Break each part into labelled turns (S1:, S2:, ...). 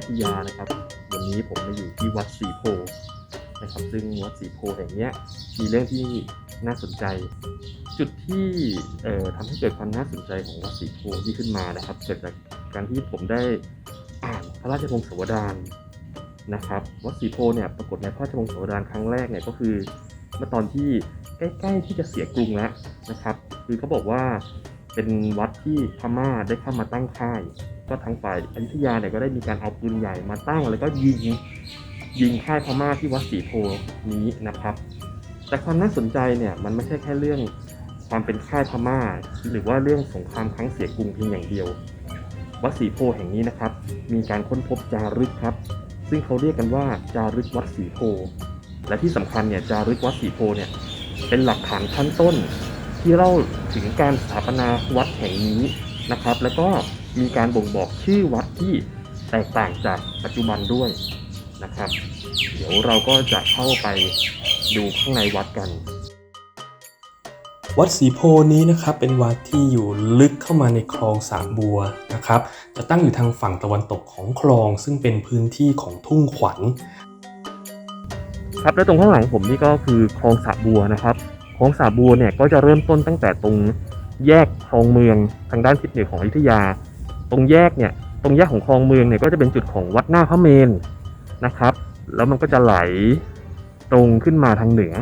S1: ยุธยานะครับ วันนี้ผมมาอยู่ที่วัดศรีโพนะครับซึ่งวัดศรีโพแห่งนี้มีเรื่องที่น่าสนใจ จุดที่เอ่อทำให้เกิดความน่าสนใจของวัดศรีโพที่ขึ้นมานะครับ เกิดจากการที่ผมได้อ่านพระราชพงศาวดารนะครับวัดศรีโพเนี่ยปรากฏในพระราชพงศาวดารครั้งแรกเนี่ยก็คือเมื่อตอนที่ใกล้ๆที่จะเสียกรุงแล้วนะครับ คือเขาบอกว่าเป็นวัดที่พม่าได้เข้ามาตั้งค่าย ก็ทั้งฝ่ายอยุธยาเนี่ยก็ได้มีการเอาปืนใหญ่มาตั้งแล้วก็ยิงยิงค่ายพม่าที่วัดศรีโพนี้นะครับ แต่ความน่าสนใจเนี่ยมันไม่ใช่แค่เรื่องความเป็นค่ายพม่า หรือว่าเรื่องสงครามครั้งเสียกรุงเพียงอย่างเดียว วัดศรีโพแห่งนี้นะครับ มีการค้นพบจารึกครับ ซึ่งเขาเรียกกันว่าจารึกวัดศรีโพ และที่สำคัญเนี่ยจารึกวัดศรีโพเนี่ยเป็นหลักฐานชั้นต้น ที่เล่าถึงการสถาปนาวัดแห่งนี้นะครับ แล้วก็ มีการบ่งบอกชื่อวัดที่แตกต่างจากปัจจุบันด้วยนะครับ เดี๋ยวเราก็จะเข้าไปดูข้างในวัดกัน
S2: วัดศรีโพนี้นะครับเป็นวัดที่อยู่ลึกเข้ามาในคลองสามบัวนะครับ จะตั้งอยู่ทางฝั่งตะวันตกของคลองซึ่งเป็นพื้นที่ของทุ่งขวัญ
S1: ครับและตรงข้างหลังผมนี่ก็คือคลองสระบัวนะครับคลองสระบัวเนี่ยก็จะเริ่มต้นตั้งแต่ตรงแยกคลองเมืองทางด้านทิศเหนือของอยุธยา ตรงแยกเนี่ยตรงแยกของคลองเมืองเนี่ยก็จะเป็นจุดของวัดหน้าพระเมนนะครับ แล้วมันก็จะไหลตรงขึ้นมาทางเหนือ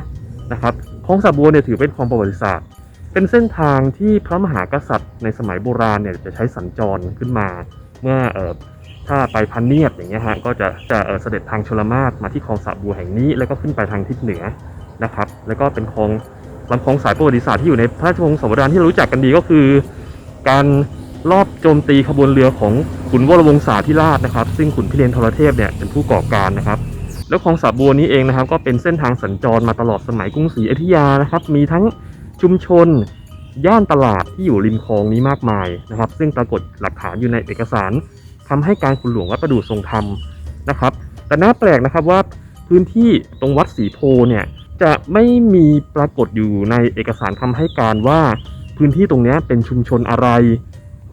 S1: นะครับคลองสระบัวเนี่ยถือเป็นคลองประวัติศาสตร์ เป็นเส้นทางที่พระมหากษัตริย์ในสมัยโบราณเนี่ยจะใช้สัญจรขึ้นมา เมื่อเออถ้าไปพันเนียดอย่างเงี้ยฮะก็จะจะเออเสด็จทางชลมาศมาที่คลองสระบัวแห่งนี้แล้วก็ขึ้นไปทางทิศเหนือนะครับ แล้วก็เป็นคลองลำคลองสายประวัติศาสตร์ที่อยู่ในพระราชวงศ์สวดานที่รู้จักกันดีก็คือ การ ลอบโจมตีขบวนเรือของขุนวรวงศาธิราชนะครับ ซึ่งขุนพิเรนทรเทพเนี่ยเป็นผู้ก่อการนะครับ แล้วคลองสระบัวนี้เองนะครับ ก็เป็นเส้นทางสัญจรมาตลอดสมัยกรุงศรีอยุธยานะครับ มีทั้งชุมชน ย่านตลาดที่อยู่ริมคลองนี้มากมายนะครับ ซึ่งปรากฏหลักฐานอยู่ในเอกสารทำให้การคุณหลวงวัดประดู่ทรงธรรมนะครับ แต่น่าแปลกนะครับว่าพื้นที่ตรงวัดศรีโพเนี่ยจะไม่มีปรากฏอยู่ในเอกสารคำให้การว่าพื้นที่ตรงนี้เป็นชุมชนอะไร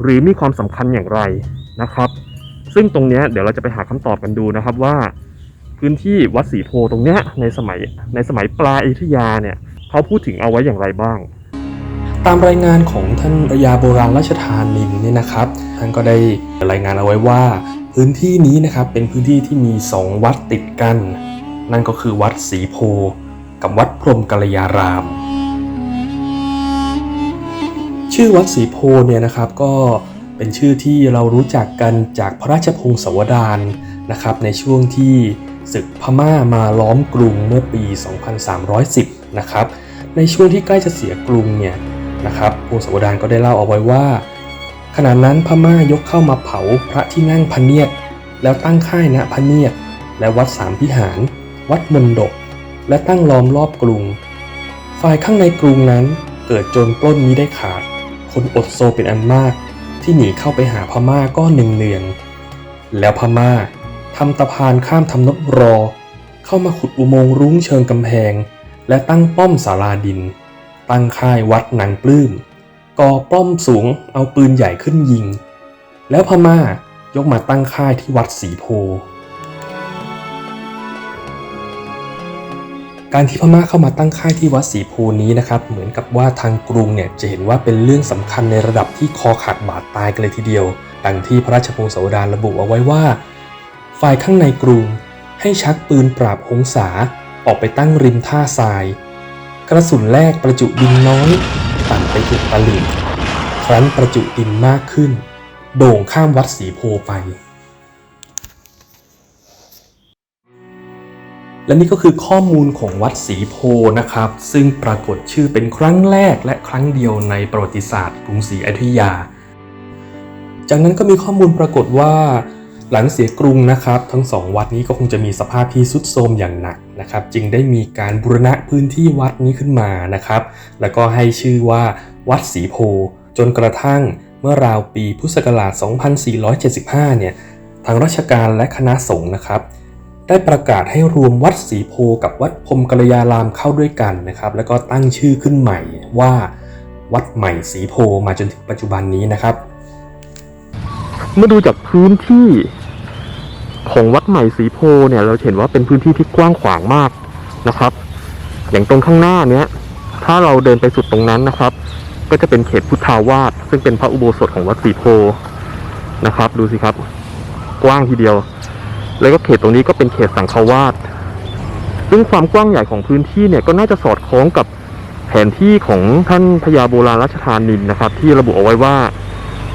S1: หรือมีความสำคัญอย่างไรนะครับ ซึ่งตรงนี้เดี๋ยวเราจะไปหาคำตอบกันดูนะครับว่า พื้นที่วัดศรีโพตรงเนี้ยในสมัยในสมัยปลายอยุธยาเนี่ยเขาพูดถึงเอาไว้อย่างไรบ้าง
S2: ตามรายงานของท่านพระยาโบราณราชทานินเนี่ยนะครับท่านก็ได้รายงานเอาไว้ว่า พื้นที่นี้นะครับเป็นพื้นที่ที่มีสองวัดติดกัน นั่นก็คือวัดศรีโพ กับวัดพรมกัลยาราม ชื่อวัดศรีโพเนี่ยนะครับก็เป็นชื่อที่เรารู้จักกันจากพระราชพงศาวดารนะครับในช่วงที่ศึกพม่ามาล้อมกรุงเมื่อปี 2310 นะครับในช่วงที่ใกล้จะเสียกรุงเนี่ยนะครับพงศาวดารก็ได้เล่าเอาไว้ว่า ขณะนั้นพม่ายกเข้ามาเผาพระที่นั่งพระเนียด แล้วตั้งค่ายณพระเนียด และวัดสามพิหาร วัดมนดก และตั้งล้อมรอบกรุง ฝ่ายข้างในกรุงนั้นเกิดโจรปล้นมิได้ขาด คนอดโซเป็นอันมาก ที่หนีเข้าไปหาพม่าก็หนึ่งเนือง แล้วพม่าทำตะพานข้ามทำนบรอ เข้ามาขุดอุโมงค์รุ้งเชิงกำแพง และตั้งป้อมศาลาดิน ตั้งค่ายวัดนางปลื้มก่อป้อมสูงเอาปืนใหญ่ขึ้นยิง แล้วพม่ายกมาตั้งค่ายที่วัดศรีโพ การที่พม่าเข้ามาตั้งค่ายที่วัดศรีโพนี้นะครับเหมือนกับว่าทางกรุงเนี่ยจะเห็นว่าเป็นเรื่องสำคัญในระดับที่คอขาดบาดตายกันเลยทีเดียว ดังที่พระราชพงศาวดารระบุเอาไว้ว่า ฝ่ายข้างในกรุง ให้ชักปืนปราบหงสาออกไปตั้งริมท่าทราย กระสุนแรกประจุดินน้อยต่ำไปถูกตะลิ่งครั้นประจุดินมากขึ้น โด่งข้ามวัดศรีโพไป และนี่ก็คือข้อมูลของวัดศรีโพนะครับ ซึ่งปรากฏชื่อเป็นครั้งแรกและครั้งเดียวในประวัติศาสตร์กรุงศรีอยุธยา จากนั้นก็มีข้อมูลปรากฏว่า หลังเสียกรุงนะครับ ทั้งสองวัดนี้ก็คงจะมีสภาพที่ทรุดโทรมอย่างหนักนะครับ จึงได้มีการบูรณะพื้นที่วัดนี้ขึ้นมานะครับ แล้วก็ให้ชื่อว่าวัดศรีโพ จนกระทั่งเมื่อราวปีพุทธศักราช 2475 เนี่ยทางราชการและคณะสงฆ์นะครับ ได้ประกาศให้รวมวัดศรีโพกับวัดพรมกัลยารามเข้าด้วยกันนะครับ แล้วก็ตั้งชื่อขึ้นใหม่ว่าวัดใหม่ศรีโพมาจนถึงปัจจุบันนี้นะครับ
S1: เมื่อดูจากพื้นที่ของวัดใหม่สีโพเนี่ยเราเห็นว่าเป็นพื้นที่ที่กว้างขวางมากนะครับ อย่างตรงข้างหน้าเนี้ยถ้าเราเดินไปสุดตรงนั้นนะครับ ก็จะเป็นเขตพุทธาวาสซึ่งเป็นพระอุโบสถของวัดสีโพนะครับ ดูสิครับ กว้างทีเดียว แล้วก็เขตตรงนี้ก็เป็นเขตสังฆวาสซึ่งความกว้างใหญ่ของพื้นที่เนี่ยก็น่าจะสอดคล้องกับแผนที่ของท่านพญาโบราณราชธานินนะครับ ที่ระบุเอาไว้ว่า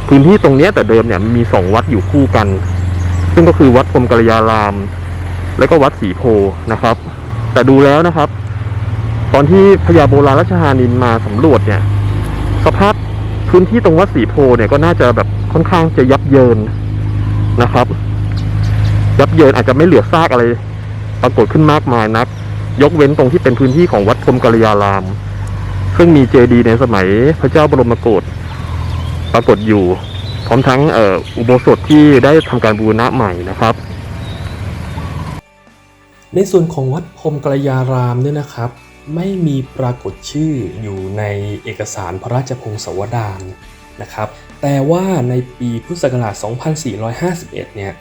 S1: พื้นที่ตรงนี้แต่เดิมเนี่ยมีสองวัดอยู่คู่กัน ซึ่งก็คือวัดพรมกัลยาราม และก็วัดสีโพนะครับ แต่ดูแล้วนะครับ ตอนที่พญาโบราณราชธานินมาสำรวจเนี่ย สภาพพื้นที่ตรงวัดสีโพเนี่ยก็น่าจะแบบค่อนข้างจะยับเยินนะครับ ยับเยินอาจจะไม่เหลือซากอะไร ปรากฏขึ้นมากมายนัก ยกเว้นตรงที่เป็นพื้นที่ของวัดพรมกัลยาราม ซึ่งมีเจดีย์ในสมัยพระเจ้าบรมโกศปรากฏอยู่ พร้อมทั้งอ,อ,อุโบสถที่ได้ทำการบูรณะใหม่นะครับ
S3: ในส่วนของวัดพรมกัลยารามเนี่ยนะครับ ไม่มีปรากฏชื่ออยู่ในเอกสารพระราชพงศาวดารนะครับ แต่ว่าในปีพุทธศักราช 2451 เนี่ย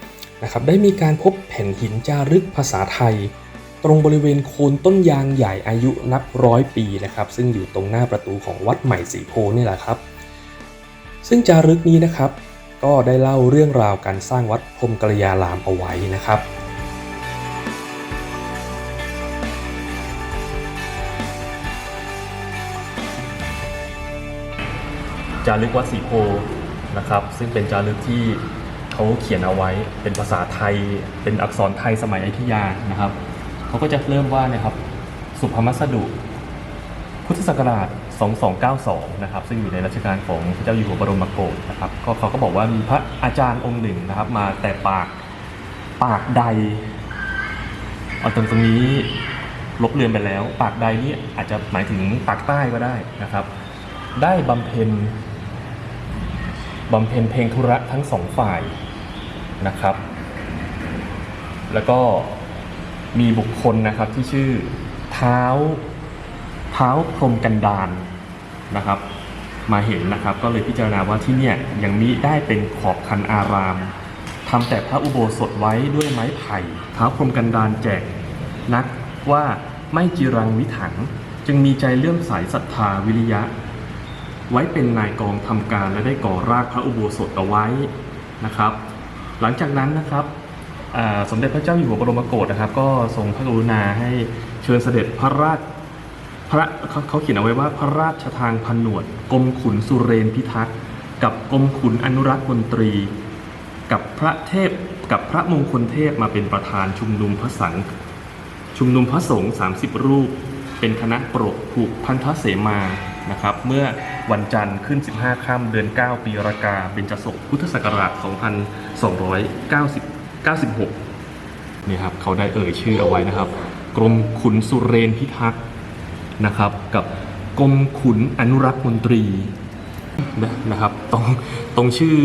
S3: นะครับได้มีการพบแผ่นหินจารึกภาษาไทย ตรงบริเวณโคนต้นยางใหญ่อายุนับร้อยปีนะครับ ซึ่งอยู่ตรงหน้าประตูของวัดใหม่สีโพนี่แหละครับ ซึ่งจารึกนี้นะครับ ก็ได้เล่าเรื่องราวการสร้างวัดพรมกัลยารามเอาไว้นะครับ
S2: จารึกวัดสีโพนะครับ ซึ่งเป็นจารึกที่ เขาเขียนเอาไว้เป็นภาษาไทย เป็นอักษรไทยสมัยอยุธยานะครับเขาก็จะเริ่มว่านะครับสุภมัสดุ พุทธศักราช 2292 นะครับ ซึ่งอยู่ในรัชกาลของพระเจ้าอยู่หัวบรมโกศนะครับก็เขาก็บอกว่ามีพระอาจารย์องค์หนึ่งนะครับ มาแต่ปากปากใดเอาตรงตรงนี้ลบเลือนไปแล้ว ปากใดนี่อาจจะหมายถึงปากใต้ก็ได้นะครับ ได้บำเพ็ญบำเพ็ญเพลงธุระทั้งสองฝ่าย นะครับ แล้วก็มีบุคคลนะครับที่ชื่อเท้าเท้าพรมกันดารนะครับ มาเห็นนะครับ ก็เลยพิจารณาว่าที่เนี่ยยังมิได้เป็นขอบคันอารามทำแต่พระอุโบสถไว้ด้วยไม้ไผ่เท้าพรมกันดารแจกนักว่าไม่จีรังวิถัง จึงมีใจเลื่อมใสศรัทธาวิริยะ ไว้เป็นนายกองทำการและได้ก่อรากพระอุโบสถเอาไว้นะครับ หลังจากนั้นนะครับสมเด็จพระเจ้าอยู่หัวบรมโกศนะครับ ก็ทรงพระกรุณาให้เชิญเสด็จพระราชพระเขาเขาเขียนเอาไว้ว่าพระราชทานผนวดกรมขุนสุเรนพิทักษ์กับกรมขุนอนุรักษ์มนตรี กับพระเทพกับพระมงคลเทพมาเป็นประธานชุมนุมพระสังฆชุมนุมพระสงฆ์30 รูป เป็นคณะโปรดผูกพันธเสมานะครับ เมื่อวันจันทร์ขึ้น 15 ค่ำเดือน 9 ปีรากา เบญจศกพุทธศักราช 296 นี่ครับเขาได้เอ่ยชื่อเอาไว้นะครับ กรมขุนสุเรนพิทักษ์นะครับ กับกรมขุนอนุรักษ์มนตรีนะนะครับตรงตรงชื่อ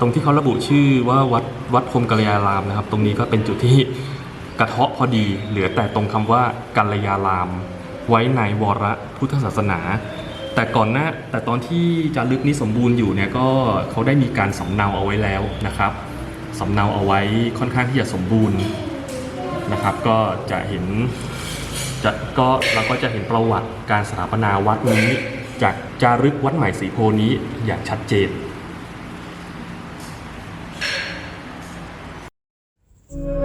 S2: ตรงที่เขาระบุชื่อว่าวัดวัดพรหมกัลยารามนะครับ ตรงนี้ก็เป็นจุดที่กระเทาะพอดี เหลือแต่ตรงคำว่ากัลยาราม ไว้ในวรพุทธศาสนา แต่ก่อนหน้าแต่ตอนที่จารึกนี้สมบูรณ์อยู่เนี่ยก็เขาได้มีการสำเนาเอาไว้แล้วนะครับ สำเนาเอาไว้ค่อนข้างที่จะสมบูรณ์นะครับ ก็จะเห็นจะก็เราก็จะเห็นประวัติการสถาปนาวัดนี้จากจารึกวัดใหม่สีโพนี้อย่างชัดเจน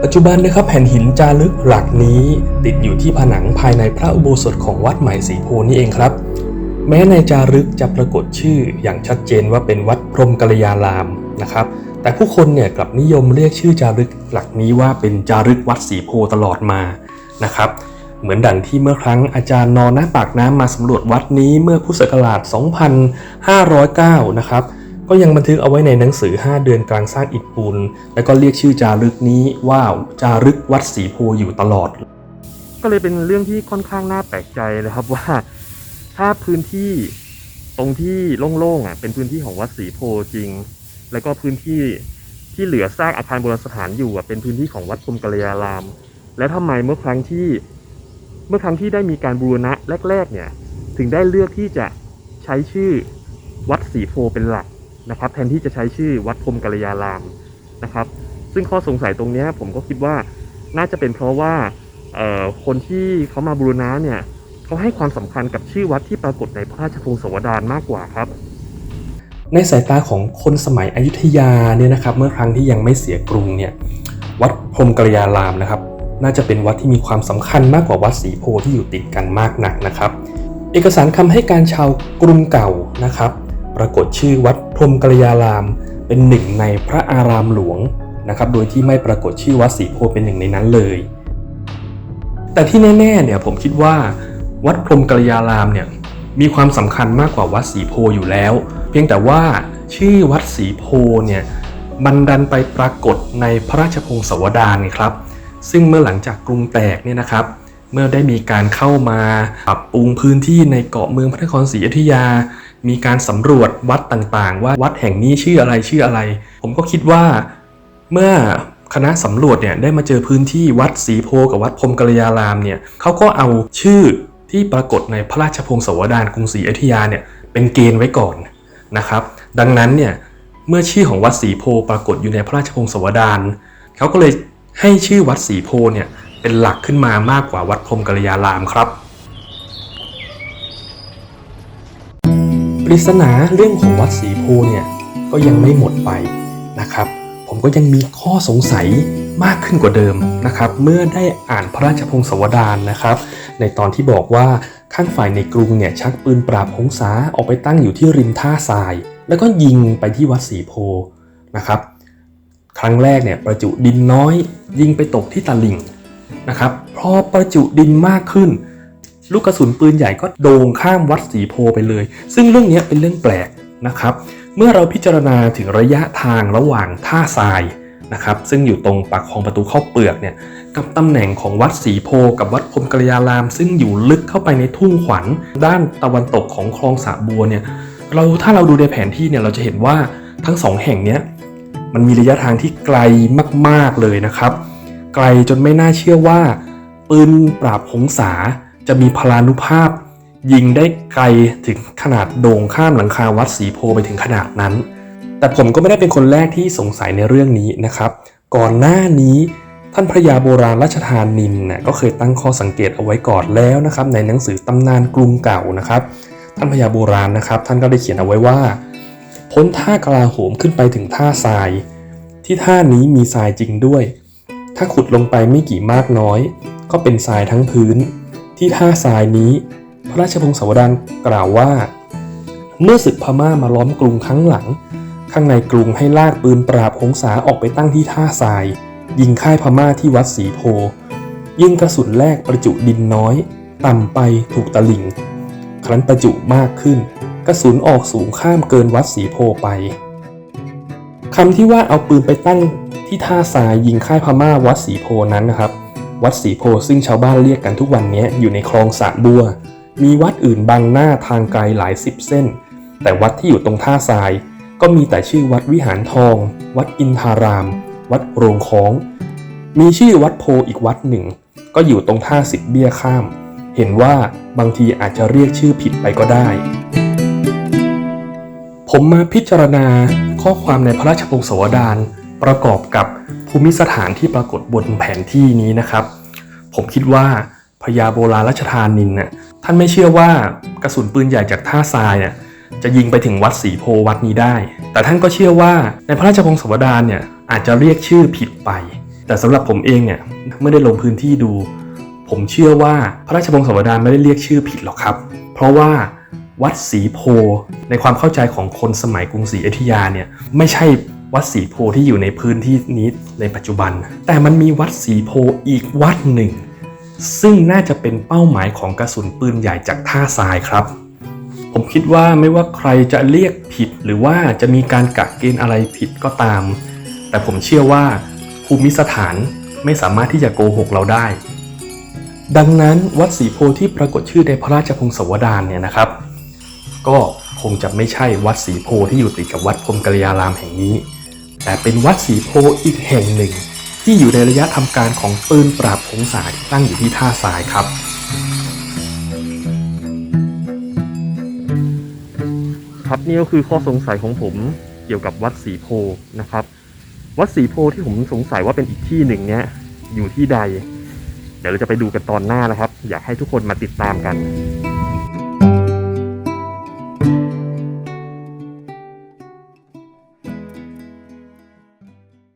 S3: ปัจจุบันนะครับแผ่นหินจารึกหลักนี้ติดอยู่ที่ผนังภายในพระอุโบสถของวัดใหม่สีโพนี่เองครับ แม้ในจารึกจะปรากฏชื่ออย่างชัดเจนว่าเป็นวัดพรมกัลยารามนะครับ แต่ผู้คนเนี่ยกลับนิยมเรียกชื่อจารึกหลักนี้ว่าเป็นจารึกวัดสีโพตลอดมานะครับ เหมือนดังที่เมื่อครั้งอาจารย์นอนหน้าปากน้ำมาสำรวจวัดนี้เมื่อพุทธศักราช 2509 นะครับ ก็ยังบันทึกเอาไว้ในหนังสือ 5 เดือนกลางสร้างอิฐปูน แล้วก็เรียกชื่อจารึกนี้ว่าจารึกวัดสีโพอยู่ตลอด
S1: ก็เลยเป็นเรื่องที่ค่อนข้างน่าแปลกใจนะครับว่าถ้าพื้นที่ตรงที่โล่งๆอะเป็นพื้นที่ของวัดศรีโพจริง แล้วก็พื้นที่ที่เหลือซากอาคารโบราณสถานอยู่เป็นพื้นที่ของวัดพรมกัลยาราม และทำไมเมื่อครั้งที่เมื่อครั้งที่ได้มีการบูรณะแรกๆเนี่ยถึงได้เลือกที่จะใช้ชื่อวัดศรีโพเป็นหลักนะครับ แทนที่จะใช้ชื่อวัดพรมกัลยารามนะครับ ซึ่งข้อสงสัยตรงนี้ผมก็คิดว่าน่าจะเป็นเพราะว่าคนที่เขามาบูรณะเนี่ยเขาให้ความสำคัญกับชื่อวัดที่ปรากฏในพระราชพงศาวดารมากกว่าครับ
S2: ในสายตาของคนสมัยอยุธยาเนี่ยนะครับเมื่อครั้งที่ยังไม่เสียกรุงเนี่ยวัดพรมกรยารามนะครับ น่าจะเป็นวัดที่มีความสำคัญมากกว่าวัดศรีโพธิ์ที่อยู่ติดกันมากนักนะครับ เอกสารคำให้การชาวกรุงเก่านะครับ ปรากฏชื่อวัดพรมกรยาราม เป็นหนึ่งในพระอารามหลวงนะครับ โดยที่ไม่ปรากฏชื่อวัดศรีโพธิ์เป็นหนึ่งในนั้นเลย แต่ที่แน่ๆเนี่ยผมคิดว่า วัดพรมกรยารามเนี่ยมีความสำคัญมากกว่าวัดศรีโพธิ์อยู่แล้ว เพียงแต่ว่าชื่อวัดศรีโพเนี่ยมันดันไปปรากฏในพระราชพงศาวดารครับ ซึ่งเมื่อหลังจากกรุงแตกเนี่ยนะครับ เมื่อได้มีการเข้ามาปรับปรุงพื้นที่ในเกาะเมืองพระนครศรีอยุธยา มีการสำรวจวัดต่างๆ ว่าวัดแห่งนี้ชื่ออะไรชื่ออะไร ผมก็คิดว่าเมื่อคณะสำรวจเนี่ยได้มาเจอพื้นที่วัดศรีโพกับวัดพรมกรยารามเนี่ยเขาก็เอาชื่อที่ปรากฏในพระราชพงศาวดารกรุงศรีอยุธยาเนี่ยเป็นเกณฑ์ไว้ก่อน นะครับ ดังนั้นเนี่ยเมื่อชื่อของวัดศรีโพปรากฏอยู่ในพระราชพงศาวดารเขาก็เลยให้ชื่อวัดศรีโพเนี่ยเป็นหลักขึ้นมามากกว่าวัดพรมกรยารามครับปริศนาเรื่องของวัดศรีโพเนี่ยก็ยังไม่หมดไปนะครับ ผมก็ยังมีข้อสงสัยมากขึ้นกว่าเดิมนะครับ เมื่อได้อ่านพระราชพงศาวดารนะครับ ในตอนที่บอกว่าางฝ่ายในกรุงเนี่ยชักปืนปราบหงษาออกไปตั้งอยู่ที่ริมท่าทราย แล้วก็ยิงไปที่วัดศรีโพนะครับ ครั้งแรกเนี่ยประจุดินน้อย ยิงไปตกที่ตะลิ่งนะครับพอประจุดินมากขึ้น ลูกกระสุนปืนใหญ่ก็โด่งข้ามวัดศรีโพไปเลย ซึ่งเรื่องนี้เป็นเรื่องแปลกนะครับ เมื่อเราพิจารณาถึงระยะทางระหว่างท่าทราย นะครับซึ่งอยู่ตรงปากคลองประตูเข้าเปลือกเนี่ยกับตำแหน่งของวัดศรีโพกับวัดพรมกรยาราม ซึ่งอยู่ลึกเข้าไปในทุ่งขวัญ ด้านตะวันตกของคลองสระบัวเนี่ยเราถ้าเราดูในแผนที่เนี่ยเราจะเห็นว่าทั้งสองแห่งเนี้ยมันมีระยะทางที่ไกลมากๆเลยนะครับ ไกลจนไม่น่าเชื่อว่า ปืนปราบหงษาจะมีพลานุภาพ ยิงได้ไกลถึงขนาดโด่งข้ามหลังคาวัดศรีโพไปถึงขนาดนั้น แต่ผมก็ไม่ได้เป็นคนแรกที่สงสัยในเรื่องนี้นะครับ ก่อนหน้านี้ท่านพระยาโบราณราชทานนินนะก็เคยตั้งข้อสังเกตเอาไว้ก่อนแล้วนะครับ ในหนังสือตำนานกรุงเก่านะครับ ท่านพระยาโบราณนะครับ ท่านก็ได้เขียนเอาไว้ว่า พ้นท่ากลาโหมขึ้นไปถึงท่าทราย ที่ท่านี้มีทรายจริงด้วย ถ้าขุดลงไปไม่กี่มากน้อย ก็เป็นทรายทั้งพื้น ที่ท่าทรายนี้ พระราชพงศาวดารกล่าวว่า เมื่อศึกพม่ามาล้อมกรุงครั้งหลัง ข้างในกรุงให้ลากปืนปราบหงษาออกไปตั้งที่ท่าทราย ยิงค่ายพม่าที่วัดศรีโพ ยิงกระสุนแรกประจุดินน้อย ต่ำไปถูกตะลิ่ง ครั้นประจุมากขึ้น กระสุนออกสูงข้ามเกินวัดศรีโพไปคำที่ว่าเอาปืนไปตั้งที่ท่าทรายยิงค่ายพม่าวัดศรีโพนั้นนะครับ วัดศรีโพซึ่งชาวบ้านเรียกกันทุกวันนี้อยู่ในคลองสะบัว มีวัดอื่นบังหน้าทางไกลหลายสิบเส้น แต่วัดที่อยู่ตรงท่าทราย ก็มีแต่ชื่อวัดวิหารทอง วัดอินทาราม วัดโรงค้อง มีชื่อวัดโพอีกวัดหนึ่ง ก็อยู่ตรงท่าสิบเบี้ยข้าม เห็นว่าบางทีอาจจะเรียกชื่อผิดไปก็ได้ ผมมาพิจารณาข้อความในพระราชพงศาวดารประกอบกับภูมิสถานที่ปรากฏบนแผนที่นี้นะครับ ผมคิดว่าพญาโบราณรัชทานินน่ะท่านไม่เชื่อว่ากระสุนปืนใหญ่จากท่าทรายน่ะ จะยิงไปถึงวัดศรีโพวัดนี้ได้ แต่ท่านก็เชื่อว่าในพระราชพงศาวดารเนี่ยอาจจะเรียกชื่อผิดไป แต่สำหรับผมเองเนี่ยเมื่อได้ลงพื้นที่ดู ผมเชื่อว่าพระราชพงศาวดารไม่ได้เรียกชื่อผิดหรอกครับ เพราะว่าวัดศรีโพในความเข้าใจของคนสมัยกรุงศรีอยุธยาเนี่ยไม่ใช่วัดศรีโพที่อยู่ในพื้นที่นี้ในปัจจุบัน แต่มันมีวัดศรีโพอีกวัดหนึ่ง ซึ่งน่าจะเป็นเป้าหมายของกระสุนปืนใหญ่จากท่าทรายครับ ผมคิดว่าไม่ว่าใครจะเรียกผิดหรือว่าจะมีการกักเกณฑ์อะไรผิดก็ตาม แต่ผมเชื่อว่าภูมิสถานไม่สามารถที่จะโกหกเราได้ ดังนั้นวัดศรีโพที่ปรากฏชื่อในพระราชพงศาวดารเนี่ยนะครับ ก็คงจะไม่ใช่วัดศรีโพที่อยู่ติดกับวัดพรมกรยารามแห่งนี้ แต่เป็นวัดศรีโพอีกแห่งหนึ่ง ที่อยู่ในระยะทำการของปืนปราบหงษาที่ตั้งอยู่ที่ท่าทรายครับ
S1: ครับนี่ก็คือข้อสงสัยของผมเกี่ยวกับวัดศรีโพนะครับ วัดศรีโพธิ์ที่ผมสงสัยว่าเป็นอีกที่หนึ่งเนี้ยอยู่ที่ใด เดี๋ยวเราจะไปดูกันตอนหน้านะครับ อยากให้ทุกคนมาติดตามกัน